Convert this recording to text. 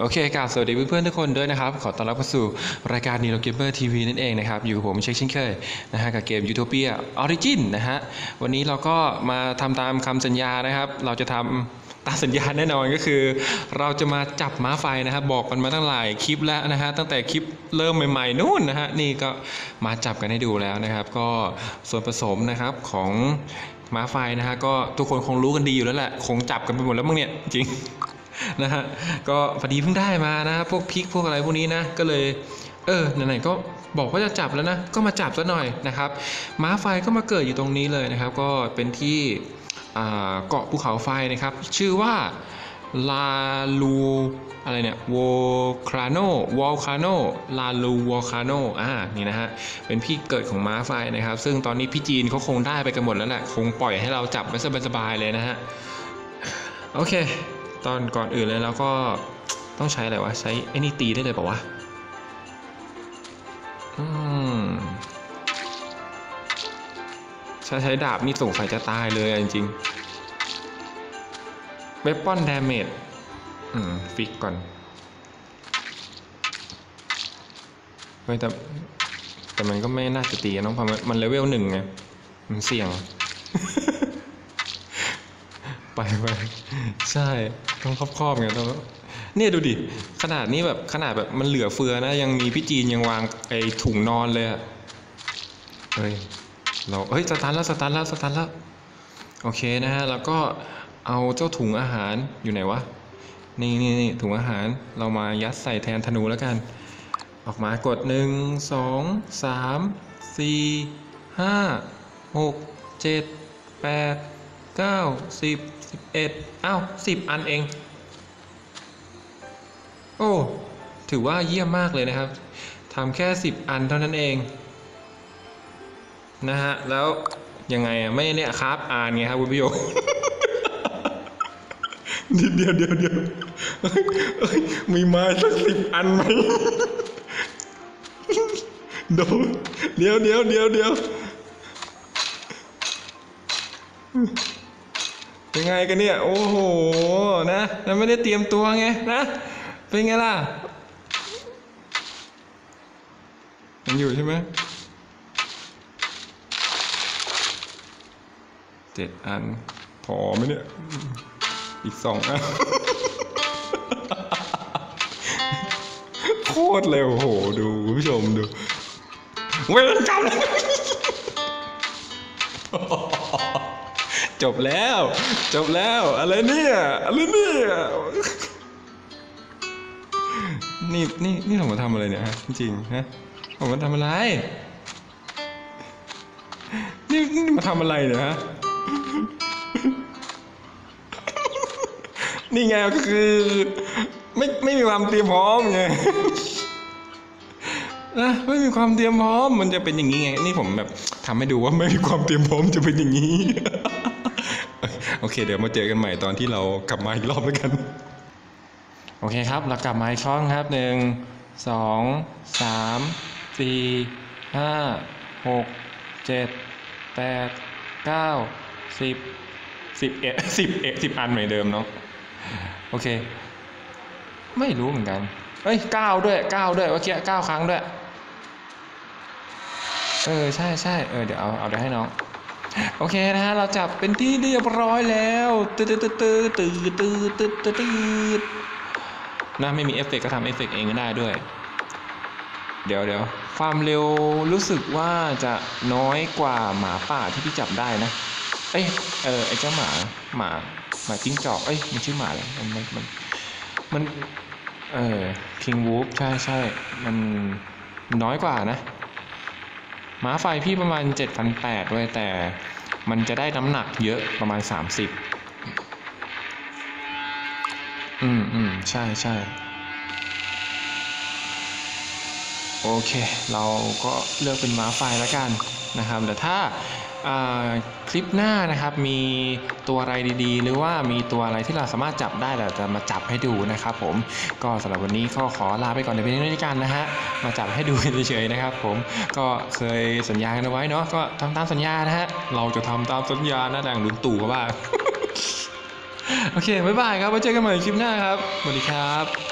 โอเคกราบสวัสดีเพื่อนๆทุกคนด้วยนะครับ ขอต้อนรับเข้าสู่รายการ n ีโ o เกมเ m อร์ทีวีนั่นเองนะครับ อยู่กับผมเช็คเช่นเคยนะฮะกับเกม Utopia Origin นนะฮะ วันนี้เราก็มาทำตามคำสัญญานะครับ เราจะทำตามสัญญาแน่นอนก็คือ เราจะมาจับม้าไฟนะครับ บอกกันมาตั้งหลายคลิปแล้วนะฮะตั้งแต่คลิปเริ่มใหม่ๆนู่นนะฮะนี่ก็มาจับกันให้ดูแล้วนะครับ ก็ส่วนผสมนะครับของม้าไฟนะฮะก็ทุกคนคงรู้กันดีอยู่แล้วแหละคงจับกันไปหมดแล้วมั้งเนี่ยจริง นะฮะก็พอดีเพิ่งได้มานะพวกพริกพวกอะไรพวกนี้นะก็เลยเออไหนๆก็บอกว่าจะจับแล้วนะ ก็มาจับซะหน่อยนะครับม้าไฟก็มาเกิดอยู่ตรงนี้เลยนะครับ ก็เป็นที่เกาะภูเขาไฟนะครับ ชื่อว่าลาลูอะไรเนี่ยโวคราโนวอลคาโนลาลูวอลคาโนอ่านี่นะฮะเป็นพี่เกิดของม้าไฟนะครับ ซึ่งตอนนี้พี่จีนเขาคงได้ไปกันหมดแล้วแหละคงปล่อยให้เราจับไว้สบายๆเลยนะฮะโอเค ตอนก่อนอื่นเลยเราก็ต้องใช้อะไรวะ ใช้ไอ้นี่ตีได้เลยป่าวะ อืมใช้ใช้ดาบนี่สงสัยจะตายเลยจริงๆเวปอนดาเมจอืม ฟิกก่อนเฮ้ยแต่แต่มันก็ไม่น่าจะตีอะน้องเพราะมันมันเลเวลหนึ่งไง มันเสี่ยง ไปไปใช่ ต้องครอบครอบไงต้องเนี่ยดูดิ ขนาดนี้แบบขนาดแบบมันเหลือเฟือนะ ยังมีพี่จีนยังวางไอ้ถุงนอนเลยอะเฮ้ยเราเฮ้ยสตาร์ทแล้วสตาร์ทแล้วสตาร์ทแล้วโอเคนะฮะแล้วก็เอาเจ้าถุงอาหารอยู่ไหนวะนี่นี่นี่ถุงอาหารเรามายัดใส่แทนธนูแล้วกัน ออกมากดหนึ่งสองสามสี่ห้าหกเจ็ดแปด เก้าสิบสิบเอ็ดอ้าวสิบอันเอง โอ้ ถือว่าเยี่ยมมากเลยนะครับทำแค่สิบอันเท่านั้นเอง นะฮะ แล้วยังไงอะไม่เนี่ยครับอ่านไงครับคุณผู้ชมเดี๋ยวเดี๋ยวเดี๋ยวมีไม้สักสิบอันไหมดนเดี๋ยวเดี๋ยวเดี๋ยวเดี๋ยว ยังไงกันเนี่ย โอ้โห นะแล้วไม่ได้เตรียมตัวไงนะ เป็นไงล่ะยังอยู่ใช่ไหมเจ็ดอัน พอไหมเนี่ย อีกสองอัน โคตรเร็วโห ดูคุณผู้ชมดู เวรกรรม จบแล้ว จบแล้ว อะไรเนี่ยอะไรเนี่ยนี่นี่นี่ผมมาทำอะไรเนี่ยฮะจริงฮะผมมาทำอะไร นี่นี่มาทำอะไรเนี่ยฮะนี่ไงก็คือ ไม่ไม่มีความเตรียมพร้อมไงนะไม่มีความเตรียมพร้อมมันจะเป็นอย่างนี้ไง นี่ผมแบบทำให้ดูว่าไม่มีความเตรียมพร้อมจะเป็นอย่างนี้ โอเค เดี๋ยวมาเจอกันใหม่ตอนที่เรากลับมาอีกรอบแล้วกัน โอเคครับ เรากลับมาอีกช่องครับหนึ่งสองสามสี่ห้าหกเจ็ดแปดเก้าสิบสิบเอ็ดสิบเอ็ดสิบอันเหมือนเดิมเนาะโอเค ไม่รู้เหมือนกันเอ้ยเก้าด้วยเก้าด้วยเมื่อกี้เก้าครั้งด้วย เออ ใช่ใช่เออ เดี๋ยวเอา เอาเดี๋ยวให้น้อง โอเคนะฮะ เราจับเป็นที่เรียบร้อยแล้วตืดตืดตืดตืดตืดตืดตืดตืดนะไม่มีเอฟเฟกต์ก็ทำเอฟเฟกต์เองก็ได้ด้วย เดี๋ยวเดี๋ยวความเร็วรู้สึกว่าจะน้อยกว่าหมาป่าที่พี่จับได้นะ เอ้ยเออไอ้เจ้าหมาหมาหมาจิ้งจอกเอ้ยมันชื่อหมาอะไรมันมันมันมันเออคิงวูฟใช่ใช่มันน้อยกว่านะ หมาไฟพี่ประมาณเจ็ดพันแปดด้วยแต่มันจะได้น้ำหนักเยอะประมาณสามสิบอืมอืมใช่ใช่โอเค เราก็เลือกเป็นม้าไฟแล้วกันนะครับ แต่ถ้า คลิปหน้านะครับมีตัวอะไรดีๆ หรือว่ามีตัวอะไรที่เราสามารถจับได้เราจะมาจับให้ดูนะครับผมก็สำหรับวันนี้ก็ขอลาไปก่อนในเพียงเท่านี้กันนะฮะมาจับให้ดูเฉยๆนะครับ ผมก็เคยสัญญากันเอาไว้เนาะก็ทำตามสัญญานะฮะเราจะทำตามสัญญานะดังลุงตู่เขาว่าโอเคบ๊ายบายครับไว้เจอกันใหม่คลิปหน้าครับสวัสดีครับ